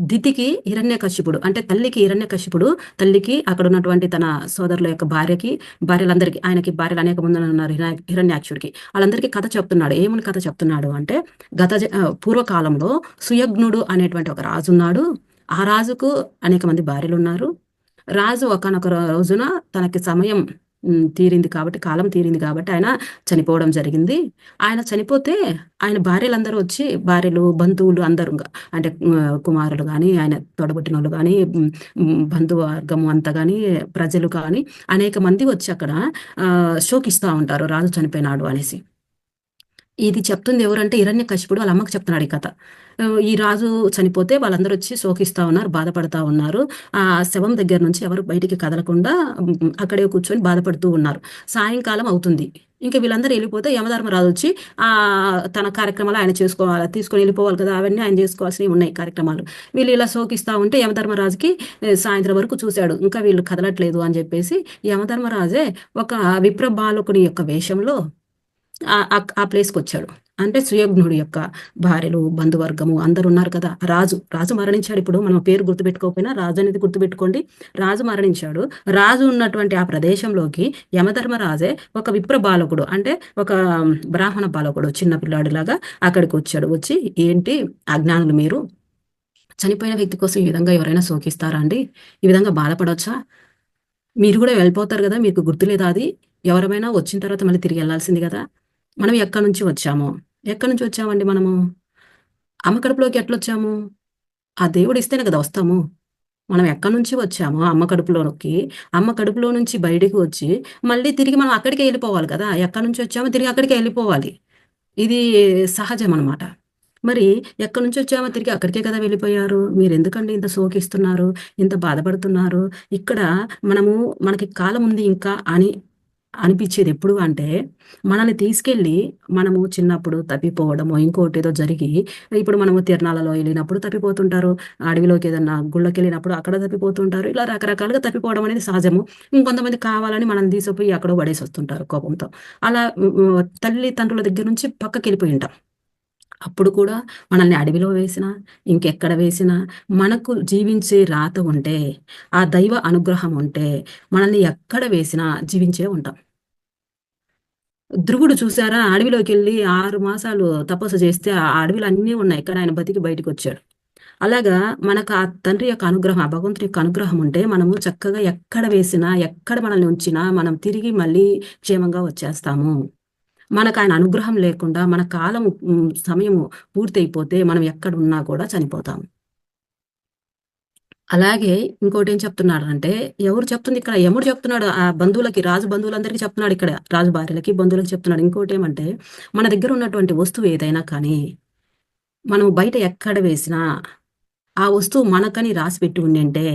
దితికి హిరణ్యకశిపుడు అంటే తల్లికి హిరణ్యకశిపుడు తల్లికి అక్కడ ఉన్నటువంటి తన సోదరుల యొక్క భార్యకి భార్యలందరికీ ఆయనకి భార్యలు అనేక మంది ఉన్నారు హిరణ్యాక్షుడికి. వాళ్ళందరికీ కథ చెప్తున్నాడు. ఏమని కథ చెప్తున్నాడు అంటే గత పూర్వకాలంలో సుయజ్ఞుడు అనేటువంటి ఒక రాజు ఉన్నాడు. ఆ రాజుకు అనేక మంది భార్యలు ఉన్నారు. రాజు ఒకనొక రోజున తనకి సమయం తీరింది కాబట్టి కాలం తీరింది కాబట్టి ఆయన చనిపోవడం జరిగింది. ఆయన చనిపోతే ఆయన భార్యలందరూ వచ్చి భార్యలు బంధువులు అందరూ అంటే కుమారులు కానీ ఆయన తొడబుట్టిన వాళ్ళు కానీ బంధువర్గము అంతా కానీ ప్రజలు కానీ అనేక మంది వచ్చి అక్కడ ఆ, శోకిస్తూ ఉంటారు. రాజు చనిపోయినాడు అనేసి. ఇది చెప్తుంది ఎవరంటే హిరణ్య కశిపుడు వాళ్ళ అమ్మకు చెప్తున్నాడు ఈ కథ. ఈ రాజు చనిపోతే వాళ్ళందరూ వచ్చి శోకిస్తా ఉన్నారు బాధపడతా ఉన్నారు. ఆ శవం దగ్గర నుంచి ఎవరు బయటికి కదలకుండా అక్కడే కూర్చొని బాధపడుతూ ఉన్నారు. సాయంకాలం అవుతుంది. ఇంకా వీళ్ళందరూ వెళ్ళిపోతే యమధర్మరాజు వచ్చి ఆ తన కార్యక్రమాలు ఆయన చేసుకోవాలి తీసుకొని వెళ్ళిపోవాలి కదా అవన్నీ ఆయన చేసుకోవాల్సినవి ఉన్నాయి కార్యక్రమాలు. వీళ్ళు ఇలా శోకిస్తా ఉంటే యమధర్మరాజుకి సాయంత్రం వరకు చూశాడు. ఇంకా వీళ్ళు కదలట్లేదు అని చెప్పేసి యమధర్మరాజే ఒక విప్ర బాలకుడి యొక్క వేషంలో ఆ- ప్లేస్కి వచ్చాడు. అంటే సుయజ్ఞుడి యొక్క భార్యలు బంధువర్గము అందరు ఉన్నారు కదా. రాజు రాజు మరణించాడు ఇప్పుడు. మనం పేరు గుర్తుపెట్టుకోకపోయినా రాజు అనేది గుర్తుపెట్టుకోండి. రాజు మరణించాడు. రాజు ఉన్నటువంటి ఆ ప్రదేశంలోకి యమధర్మరాజే ఒక విప్ర బాలకుడు అంటే ఒక బ్రాహ్మణ బాలకుడు చిన్న పిల్లాడిలాగా అక్కడికి వచ్చాడు. వచ్చి ఏంటి? అజ్ఞానులు మీరు. చనిపోయిన వ్యక్తి కోసం ఈ విధంగా ఎవరైనా సోకిస్తారా అండి? ఈ విధంగా బాధపడవచ్చా మీరు కూడా వెళ్ళిపోతారు కదా మీకు గుర్తులేదా అది? ఎవరమైనా వచ్చిన తర్వాత మళ్ళీ తిరిగి వెళ్ళాల్సింది కదా. మనం ఎక్కడి నుంచి వచ్చాము? ఎక్కడి నుంచి వచ్చామండి మనము? అమ్మ కడుపులోకి ఎట్లా వచ్చాము ఆ దేవుడు ఇస్తేనే కదా వస్తాము. మనం ఎక్కడి నుంచి వచ్చామో? అమ్మ కడుపులోకి అమ్మ కడుపులో నుంచి బయటికి వచ్చి మళ్ళీ తిరిగి మనం అక్కడికే వెళ్ళిపోవాలి కదా? ఎక్కడి నుంచి వచ్చామో తిరిగి అక్కడికే వెళ్ళిపోవాలి. ఇది సహజం అనమాట మరి ఎక్కడి నుంచి వచ్చామో తిరిగి అక్కడికే కదా వెళ్ళిపోయారు? మీరు ఎందుకండి ఇంత శోకిస్తున్నారు? ఇంత బాధపడుతున్నారు? ఇక్కడ మనము మనకి కాలం ఉంది ఇంకా అని అనిపించేది ఎప్పుడు అంటే మనల్ని తీసుకెళ్ళి మనము చిన్నప్పుడు తప్పిపోవడము ఇంకోటి ఏదో జరిగి ఇప్పుడు మనము తిరణాలలో వెళ్ళినప్పుడు తప్పిపోతుంటారు. అడవిలోకి ఏదన్నా గుళ్ళకి వెళ్ళినప్పుడు అక్కడ తప్పిపోతుంటారు. ఇలా రకరకాలుగా తప్పిపోవడం అనేది సహజము. ఇంకొంతమంది కావాలని మనం తీసుకుపోయి అక్కడ పడేసి వస్తుంటారు కోపంతో. అలా తల్లి తండ్రుల దగ్గర నుంచి పక్కకి వెళ్ళిపోయి ఉంటాం. అప్పుడు కూడా మనల్ని అడవిలో వేసినా ఇంకెక్కడ వేసినా మనకు జీవించే రాత ఉంటే ఆ దైవ అనుగ్రహం ఉంటే మనల్ని ఎక్కడ వేసినా జీవించే ఉంటాం. ధ్రువుడు చూసారా? అడవిలోకి వెళ్ళి ఆరు మాసాలు తపస్సు చేస్తే ఆ అడవిలో అన్నీ ఉన్నాయి. కానీ ఆయన బతికి బయటకు వచ్చాడు అలాగా మనకు ఆ తండ్రి యొక్క అనుగ్రహం ఆ భగవంతుడి యొక్క అనుగ్రహం ఉంటే మనము చక్కగా ఎక్కడ వేసినా ఎక్కడ మనల్ని ఉంచినా మనం తిరిగి మళ్ళీ క్షేమంగా వచ్చేస్తాము. మనకు ఆయన అనుగ్రహం లేకుండా మన కాలం సమయము పూర్తయిపోతే మనం ఎక్కడ ఉన్నా కూడా చనిపోతాం అలాగే ఇంకోటి ఏం చెప్తున్నాడు అంటే ఎవరు చెప్తుంది ఇక్కడ? ఎముడు చెప్తున్నాడు ఆ బంధువులకి రాజు బంధువులందరికీ చెప్తున్నాడు ఇక్కడ రాజు భార్యలకి బంధువులకి చెప్తున్నాడు. ఇంకోటి ఏమంటే మన దగ్గర ఉన్నటువంటి వస్తువు ఏదైనా కానీ మనం బయట ఎక్కడ వేసినా ఆ వస్తువు మనకని రాసి పెట్టి ఉండింటే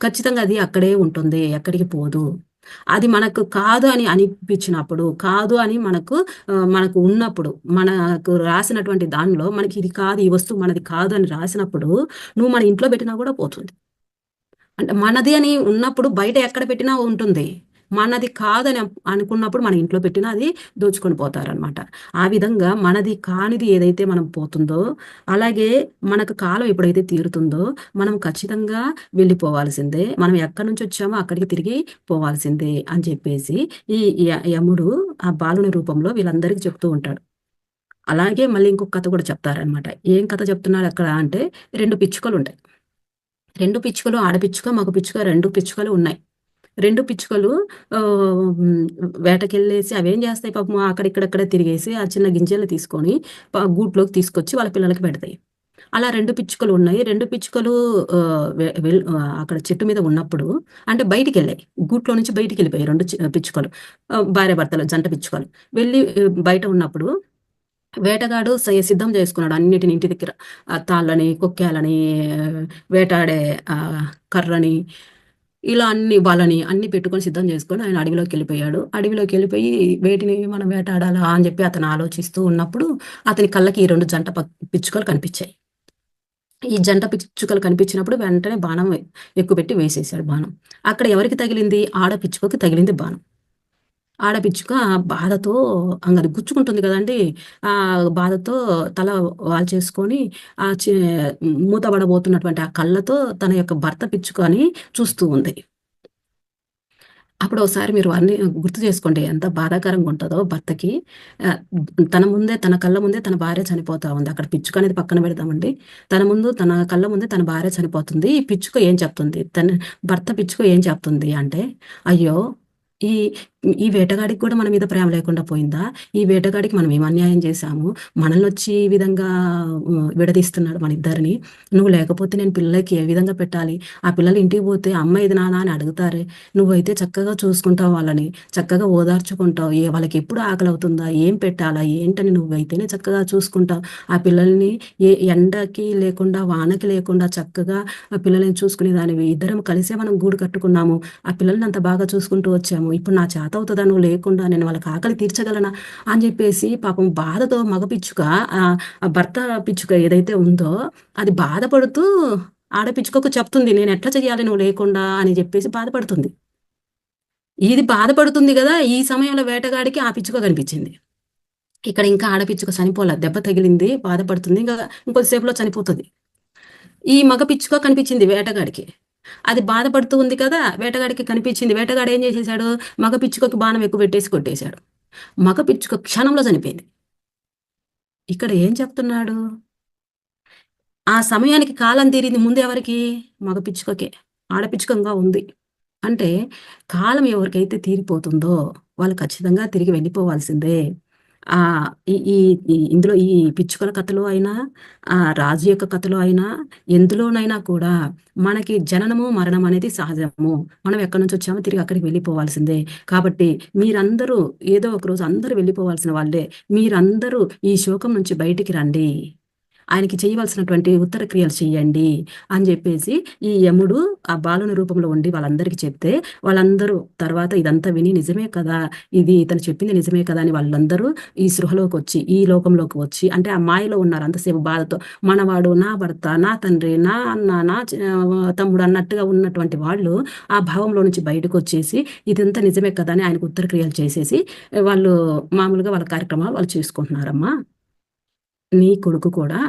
ఖచ్చితంగా అది అక్కడే ఉంటుంది ఎక్కడికి పోదు. అది మనకు కాదు అని అనిపించినప్పుడు కాదు అని మనకు మనకు ఉన్నప్పుడు మనకు రాసినటువంటి దానిలో మనకి ఇది కాదు ఈ వస్తువు మనది కాదు అని రాసినప్పుడు నువ్వు మన ఇంట్లో పెట్టినా కూడా పోతుంది. అంటే మనది అని ఉన్నప్పుడు బయట ఎక్కడ పెట్టినా ఉంటుంది. మనది కాదని అనుకున్నప్పుడు మన ఇంట్లో పెట్టినా అది దోచుకొని పోతారనమాట ఆ విధంగా మనది కానిది ఏదైతే మనం పోతుందో అలాగే మనకు కాలం ఎప్పుడైతే తీరుతుందో మనం ఖచ్చితంగా వెళ్ళిపోవాల్సిందే. మనం ఎక్కడి నుంచి వచ్చామో అక్కడికి తిరిగి పోవాల్సిందే అని చెప్పేసి ఈ య- యముడు ఆ బాలుని రూపంలో వీళ్ళందరికీ చెప్తూ ఉంటాడు. అలాగే మళ్ళీ ఇంకొక కథ కూడా చెప్తారనమాట ఏం కథ చెప్తున్నారు అక్కడ అంటే రెండు పిచ్చుకలు ఉంటాయి. రెండు పిచ్చుకలు ఆడపిచ్చుక మగ పిచ్చుక రెండు పిచ్చుకలు ఉన్నాయి. రెండు పిచ్చుకలు వేటకెళ్ళేసి అవేం చేస్తాయి పాపం అక్కడిక్కడక్కడ తిరిగేసి ఆ చిన్న గింజలు తీసుకొని గూట్లోకి తీసుకొచ్చి వాళ్ళ పిల్లలకి పెడతాయి. అలా రెండు పిచ్చుకలు ఉన్నాయి. రెండు పిచ్చుకలు వెల్- అక్కడ చెట్టు మీద ఉన్నప్పుడు అంటే బయటికి వెళ్ళాయి గూట్లో నుంచి బయటికి వెళ్ళిపోయాయి రెండు పిచ్చుకలు. భార్య భర్తలు జంట పిచ్చుకలు. వెళ్ళి బయట ఉన్నప్పుడు వేటగాడు సిద్ధం చేసుకున్నాడు అన్నిటిని ఇంటి దగ్గర. తాళ్ళని కొక్కేలని వేటాడే కర్రని ఇలా అన్ని వాళ్ళని అన్ని పెట్టుకొని సిద్ధం చేసుకొని ఆయన అడవిలోకి వెళ్ళిపోయాడు. అడవిలోకి వెళ్ళిపోయి వేటిని మనం వేటాడాలా అని చెప్పి అతను ఆలోచిస్తూ ఉన్నప్పుడు అతని కళ్ళకి ఈ రెండు జంట పిచ్చుకలు కనిపించాయి. ఈ జంట పిచ్చుకలు కనిపించినప్పుడు వెంటనే బాణం ఎక్కువ పెట్టి వేసేసాడు బాణం. అక్కడ ఎవరికి తగిలింది? ఆడ పిచ్చుకకి తగిలింది బాణం. ఆడపిచ్చుక బాధతో అంగది గుచ్చుకుంటుంది కదండీ! ఆ బాధతో తల వాల్చేసుకొని ఆ చే మూతబడబోతున్నటువంటి ఆ కళ్ళతో తన యొక్క భర్త పిచ్చుకొని చూస్తూ ఉంది. అప్పుడు ఒకసారి మీరు అన్ని గుర్తు చేసుకోండి. ఎంత బాధాకరంగా ఉంటుందో భర్తకి. తన ముందే తన కళ్ళ ముందే తన భార్య చనిపోతా ఉంది. అక్కడ పిచ్చుక అనేది పక్కన పెడతామండి తన ముందు తన కళ్ళ ముందే తన భార్య చనిపోతుంది. ఈ పిచ్చుక ఏం చెప్తుంది? తన భర్త పిచ్చుక ఏం చెప్తుంది అంటే, "అయ్యో! ఈ ఈ వేటగాడికి కూడా మన మీద ప్రేమ లేకుండా పోయిందా? ఈ వేటగాడికి మనం ఏం అన్యాయం చేశాము? మనల్నొచ్చి ఈ విధంగా విడదీస్తున్నాడు మన ఇద్దరిని నువ్వు లేకపోతే నేను పిల్లలకి ఏ విధంగా పెట్టాలి? ఆ పిల్లలు ఇంటికి పోతే అమ్మ ఇది నానా అని అడుగుతారే. నువ్వైతే చక్కగా చూసుకుంటావు వాళ్ళని. చక్కగా ఓదార్చుకుంటావు. ఏ ఆకలి అవుతుందా ఏం పెట్టాలా? ఏంటని నువ్వైతేనే చక్కగా చూసుకుంటావు. ఆ పిల్లల్ని ఏ ఎండకి లేకుండా, వానకి లేకుండా చక్కగా ఆ పిల్లల్ని చూసుకునేదానివి. ఇద్దరం కలిసే మనం గూడు కట్టుకున్నాము. ఆ పిల్లల్ని అంత బాగా చూసుకుంటూ వచ్చాము. ఇప్పుడు నా చేత చేతవుతదా నువ్వు లేకుండా నేను వాళ్ళకి ఆకలి తీర్చగలనా? అని చెప్పేసి పాపం బాధతో మగ పిచ్చుక ఆ భర్త పిచ్చుక ఏదైతే ఉందో అది బాధపడుతూ ఆడపిచ్చుకకు చెప్తుంది. నేను ఎట్లా చేయాలి నువ్వు లేకుండా అని చెప్పేసి బాధపడుతుంది. ఇది బాధపడుతుంది కదా ఈ సమయంలో వేటగాడికి ఆ పిచ్చుక కనిపించింది. ఇక్కడ ఇంకా ఆడపిచ్చుక చనిపోలా. దెబ్బ తగిలింది. బాధపడుతుంది. ఇంకా ఇంకొద్దిసేపులో చనిపోతుంది ఈ మగ పిచ్చుక కనిపించింది వేటగాడికి. అది బాధపడుతూ ఉంది కదా! వేటగాడికి కనిపించింది. వేటగాడు ఏం చేసేసాడు? మగ పిచ్చుకకి బాణం ఎక్కువ పెట్టేసి కొట్టేశాడు. మగ పిచ్చుక క్షణంలో చనిపోయింది. ఇక్కడ ఏం చెప్తున్నాడు? ఆ సమయానికి కాలం తీరింది ముందు ఎవరికి? మగ పిచ్చుకకే. ఆడపిచ్చుకంగా ఉంది. అంటే కాలం ఎవరికైతే తీరిపోతుందో వాళ్ళు ఖచ్చితంగా తిరిగి వెళ్ళిపోవాల్సిందే. ఆ ఈ ఈ ఇందులో ఈ పిచ్చుకల కథలో అయినా, ఆ రాజు యొక్క కథలో అయినా, ఎందులోనైనా కూడా మనకి జననము, మరణం అనేది సహజము. మనం ఎక్కడి నుంచి వచ్చామో తిరిగి అక్కడికి వెళ్ళిపోవాల్సిందే. కాబట్టి మీరందరూ ఏదో ఒక రోజు అందరూ వెళ్ళిపోవాల్సిన వాళ్ళే. మీరందరూ ఈ శోకం నుంచి బయటికి రండి. ఆయనకి చేయవలసినటువంటి ఉత్తర క్రియలు చేయండి అని చెప్పేసి ఈ యముడు ఆ బాలుని రూపంలో ఉండి వాళ్ళందరికీ చెప్తే, వాళ్ళందరూ తర్వాత ఇదంతా విని నిజమే కదా! ఇది ఇతను చెప్పింది నిజమే కదా! అని వాళ్ళందరూ ఈ సృహలోకి వచ్చి ఈ లోకంలోకి వచ్చి అంటే ఆ మాయలో ఉన్నారు అంతసేపు బాధతో. మనవాడు, నా భర్త, నా తండ్రి, నా అన్న, నా తమ్ముడు అన్నట్టుగా ఉన్నటువంటి వాళ్ళు ఆ భావంలో నుంచి బయటకొచ్చేసి ఇదంతా నిజమే కదా! అని ఆయనకు ఉత్తర క్రియలు చేసేసి వాళ్ళు మామూలుగా వాళ్ళ కార్యక్రమాలు వాళ్ళు చేసుకుంటున్నారమ్మా. నీ కొడుకు కూడా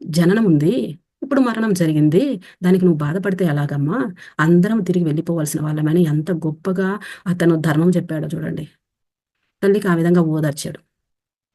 జననం ఉంది. ఇప్పుడు మరణం జరిగింది. దానికి నువ్వు బాధపడితే ఎలాగమ్మా? అందరం తిరిగి వెళ్ళిపోవాల్సిన వాళ్ళమని ఎంత గొప్పగా అతను ధర్మం చెప్పాడో చూడండి. తల్లికి ఆ విధంగా ఓదార్చాడు.